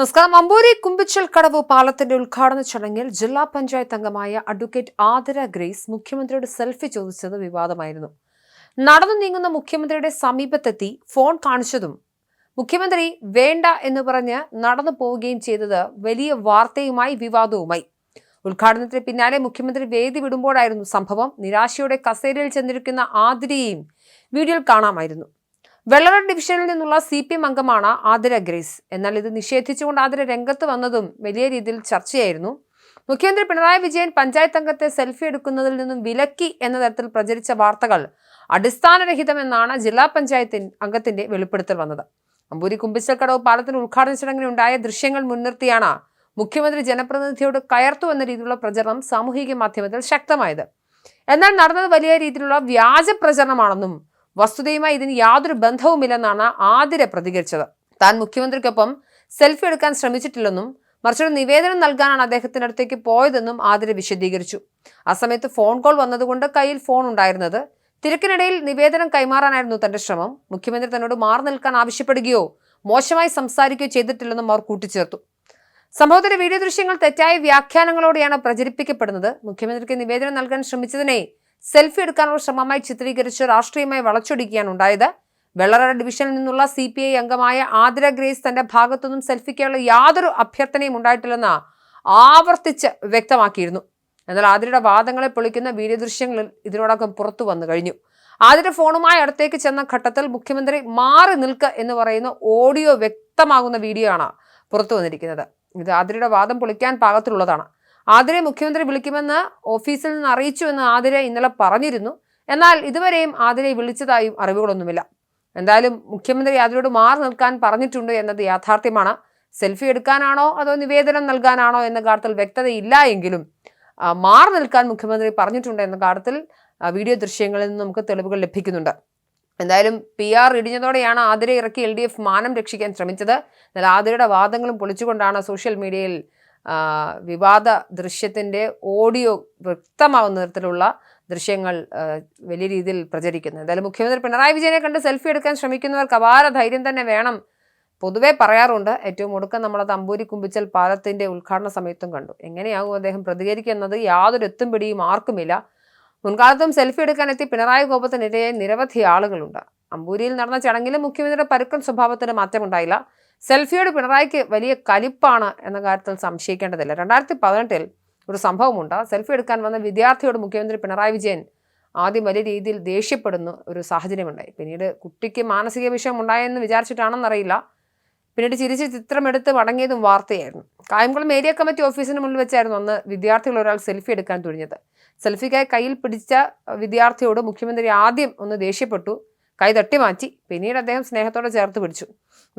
നമസ്കാരം. അമ്പൂരി കുമ്പിച്ചൽ കടവ് പാലത്തിന്റെ ഉദ്ഘാടന ചടങ്ങിൽ ജില്ലാ പഞ്ചായത്ത് അംഗമായ അഡ്വക്കേറ്റ് ആതിര ഗ്രേസ് മുഖ്യമന്ത്രിയുടെ സെൽഫി ചോദിച്ചത് വിവാദമായിരുന്നു. നടന്നു നീങ്ങുന്ന മുഖ്യമന്ത്രിയുടെ സമീപത്തെത്തി ഫോൺ കാണിച്ചതും മുഖ്യമന്ത്രി വേണ്ട എന്ന് പറഞ്ഞ് നടന്നു പോവുകയും ചെയ്തത് വലിയ വാർത്തയുമായി വിവാദവുമായി. ഉദ്ഘാടനത്തിന് പിന്നാലെ മുഖ്യമന്ത്രി വേദി വിടുമ്പോഴായിരുന്നു സംഭവം. നിരാശയോടെ കസേരയിൽ ചെന്നിരിക്കുന്ന ആതിരയെയും വീഡിയോയിൽ കാണാമായിരുന്നു. വെള്ളറ ഡിവിഷനിൽ നിന്നുള്ള സി പി എം അംഗമാണ് ആതിര ഗ്രേസ്. എന്നാൽ ഇത് നിഷേധിച്ചുകൊണ്ട് ആതിര രംഗത്ത് വന്നതും വലിയ രീതിയിൽ ചർച്ചയായിരുന്നു. മുഖ്യമന്ത്രി പിണറായി വിജയൻ പഞ്ചായത്ത് അംഗത്തെ സെൽഫി എടുക്കുന്നതിൽ നിന്നും വിലക്കി എന്ന തരത്തിൽ പ്രചരിച്ച വാർത്തകൾ അടിസ്ഥാനരഹിതമെന്നാണ് ജില്ലാ പഞ്ചായത്ത് അംഗത്തിന്റെ വെളിപ്പെടുത്തൽ വന്നത്. അമ്പൂരി കുമ്പിച്ചൽക്കടവ് പാലത്തിന് ഉദ്ഘാടന ചടങ്ങിനുണ്ടായ ദൃശ്യങ്ങൾ മുൻനിർത്തിയാണ് മുഖ്യമന്ത്രി ജനപ്രതിനിധിയോട് കയർത്തു എന്ന രീതിയിലുള്ള പ്രചരണം സാമൂഹിക മാധ്യമത്തിൽ ശക്തമായത്. എന്നാൽ നടന്നത് വലിയ രീതിയിലുള്ള വ്യാജ പ്രചരണമാണെന്നും വസ്തുതയുമായി ഇതിന് യാതൊരു ബന്ധവുമില്ലെന്നാണ് ആതിര പ്രതികരിച്ചത്. താൻ മുഖ്യമന്ത്രിക്കൊപ്പം സെൽഫി എടുക്കാൻ ശ്രമിച്ചിട്ടില്ലെന്നും മറിച്ചൊരു നിവേദനം നൽകാനാണ് അദ്ദേഹത്തിന്റെ അടുത്തേക്ക് പോയതെന്നും ആതിര വിശദീകരിച്ചു. ആ സമയത്ത് ഫോൺ കോൾ വന്നതുകൊണ്ട് കയ്യിൽ ഫോൺ ഉണ്ടായിരുന്നത്. തിരക്കിനിടയിൽ നിവേദനം കൈമാറാനായിരുന്നു തന്റെ ശ്രമം. മുഖ്യമന്ത്രി തന്നോട് മാറി നിൽക്കാൻ ആവശ്യപ്പെടുകയോ മോശമായി സംസാരിക്കുകയോ ചെയ്തിട്ടില്ലെന്നും അവർ കൂട്ടിച്ചേർത്തു. സംഭവത്തിന്റെ വീഡിയോ ദൃശ്യങ്ങൾ തെറ്റായ വ്യാഖ്യാനങ്ങളോടെയാണ് പ്രചരിപ്പിക്കപ്പെടുന്നത്. മുഖ്യമന്ത്രിക്ക് നിവേദനം നൽകാൻ ശ്രമിച്ചതിനെ സെൽഫി എടുക്കാനുള്ള ശ്രമമായി ചിത്രീകരിച്ച് രാഷ്ട്രീയമായി വളച്ചൊടിക്കുകയാണ് ഉണ്ടായത്. വെള്ളറ ഡിവിഷനിൽ നിന്നുള്ള സി പി ഐ അംഗമായ ആതിര ഗ്രേസ് തന്റെ ഭാഗത്തുനിന്നും സെൽഫിക്കുള്ള യാതൊരു അഭ്യർത്ഥനയും ഉണ്ടായിട്ടില്ലെന്ന് ആവർത്തിച്ച് വ്യക്തമാക്കിയിരുന്നു. എന്നാൽ ആതിരയുടെ വാദങ്ങളെ പൊളിക്കുന്ന വീഡിയോ ദൃശ്യങ്ങളിൽ ഇതിനോടകം പുറത്തു വന്നു കഴിഞ്ഞു. ആതിര ഫോണുമായി അടുത്തേക്ക് ചെന്ന ഘട്ടത്തിൽ മുഖ്യമന്ത്രി മാറി നിൽക്ക എന്ന് പറയുന്ന ഓഡിയോ വ്യക്തമാകുന്ന വീഡിയോ ആണ് പുറത്തു വന്നിരിക്കുന്നത്. ഇത് ആതിരയുടെ വാദം പൊളിക്കാൻ പാകത്തിലുള്ളതാണ്. ആതിരെ മുഖ്യമന്ത്രി വിളിക്കുമെന്ന് ഓഫീസിൽ നിന്ന് അറിയിച്ചു എന്ന് ആതിര ഇന്നലെ പറഞ്ഞിരുന്നു. എന്നാൽ ഇതുവരെയും ആതിരെ വിളിച്ചതായും അറിവുകളൊന്നുമില്ല. എന്തായാലും മുഖ്യമന്ത്രി ആതിരോട് മാറി നിൽക്കാൻ പറഞ്ഞിട്ടുണ്ട് എന്നത് യാഥാർത്ഥ്യമാണ്. സെൽഫി എടുക്കാനാണോ അതോ നിവേദനം നൽകാനാണോ എന്ന കാര്യത്തിൽ വ്യക്തതയില്ല എങ്കിലും മാറി നിൽക്കാൻ മുഖ്യമന്ത്രി പറഞ്ഞിട്ടുണ്ട് എന്ന കാര്യത്തിൽ വീഡിയോ ദൃശ്യങ്ങളിൽ നിന്ന് നമുക്ക് തെളിവുകൾ ലഭിക്കുന്നുണ്ട്. എന്തായാലും പി ആർ ഇടിഞ്ഞതോടെയാണ് ആതിരെ ഇറക്കി എൽ ഡി എഫ് മാനം രക്ഷിക്കാൻ ശ്രമിച്ചത്. എന്നാൽ ആതിരയുടെ വാദങ്ങളും പൊളിച്ചുകൊണ്ടാണ് സോഷ്യൽ മീഡിയയിൽ വിവാദ ദൃശ്യത്തിന്റെ ഓഡിയോ വ്യക്തമാവുന്ന തരത്തിലുള്ള ദൃശ്യങ്ങൾ വലിയ രീതിയിൽ പ്രചരിക്കുന്നത് എന്തായാലും മുഖ്യമന്ത്രി പിണറായി വിജയനെ കണ്ട് സെൽഫി എടുക്കാൻ ശ്രമിക്കുന്നവർക്ക് അപാര ധൈര്യം തന്നെ വേണം. പൊതുവെ പറയാറുണ്ട് ഏറ്റവും ഒടുക്കം നമ്മളെ തമ്പൂരി കുമ്പിച്ചൽ പാലത്തിന്റെ ഉദ്ഘാടന സമയത്തും കണ്ടു. എങ്ങനെയാകും അദ്ദേഹം പ്രതികരിക്കുന്നത് യാതൊരു എത്തും പിടിയും ആർക്കുമില്ല. മുൻകാലത്തും സെൽഫി എടുക്കാനെത്തി പിണറായി കോപത്തിനിരയായി നിരവധി ആളുകളുണ്ട്. അമ്പൂരിയിൽ നടന്ന ചടങ്ങിലും മുഖ്യമന്ത്രിയുടെ പരുക്കൻ സ്വഭാവത്തിന് മാറ്റമുണ്ടായില്ല. സെൽഫിയോട് പിണറായിക്ക് വലിയ കലിപ്പാണ് എന്ന കാര്യത്തിൽ സംശയിക്കേണ്ടതില്ല. രണ്ടായിരത്തി പതിനെട്ടിൽ ഒരു സംഭവമുണ്ട്. സെൽഫി എടുക്കാൻ വന്ന വിദ്യാർത്ഥിയോട് മുഖ്യമന്ത്രി പിണറായി വിജയൻ ആദ്യം വലിയ രീതിയിൽ ദേഷ്യപ്പെടുന്ന ഒരു സാഹചര്യമുണ്ടായി. പിന്നീട് കുട്ടിക്ക് മാനസിക വിഷയം ഉണ്ടായെന്ന് വിചാരിച്ചിട്ടാണെന്നറിയില്ല. പിന്നീട് ചിരിച്ച് ചിത്രമെടുത്ത് മടങ്ങിയതും വാർത്തയായിരുന്നു. കായംകുളം ഏരിയ കമ്മിറ്റി ഓഫീസിന് മുന്നിൽ വെച്ചായിരുന്നു അന്ന് വിദ്യാർത്ഥികൾ ഒരാൾ സെൽഫി എടുക്കാൻ തുനിഞ്ഞത്. സെൽഫിക്കായി കയ്യിൽ പിടിച്ച വിദ്യാർത്ഥിയോട് മുഖ്യമന്ത്രി ആദ്യം ഒന്ന് ദേഷ്യപ്പെട്ടു. കൈ തട്ടി മാറ്റി. പിന്നീട് അദ്ദേഹം സ്നേഹത്തോടെ ചേർത്ത് പിടിച്ചു.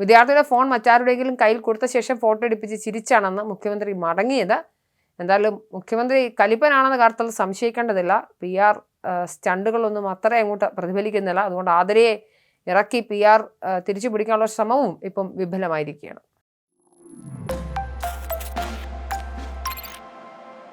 വിദ്യാർത്ഥിയുടെ ഫോൺ മറ്റാരുടെയെങ്കിലും കയ്യിൽ കൊടുത്ത ശേഷം ഫോട്ടോ എടുപ്പിച്ച് ചിരിച്ചാണെന്ന് മുഖ്യമന്ത്രി മടങ്ങിയത്. എന്തായാലും മുഖ്യമന്ത്രി കലിപ്പനാണെന്ന കാര്യത്തിൽ സംശയിക്കേണ്ടതില്ല. പി ആർ സ്റ്റണ്ടുകളൊന്നും അത്ര അങ്ങോട്ട് പ്രതിഫലിക്കുന്നില്ല. അതുകൊണ്ട് ആദരയെ ഇറക്കി പി ആർ തിരിച്ചു പിടിക്കാനുള്ള ശ്രമവും ഇപ്പം വിഫലമായിരിക്കുകയാണ്.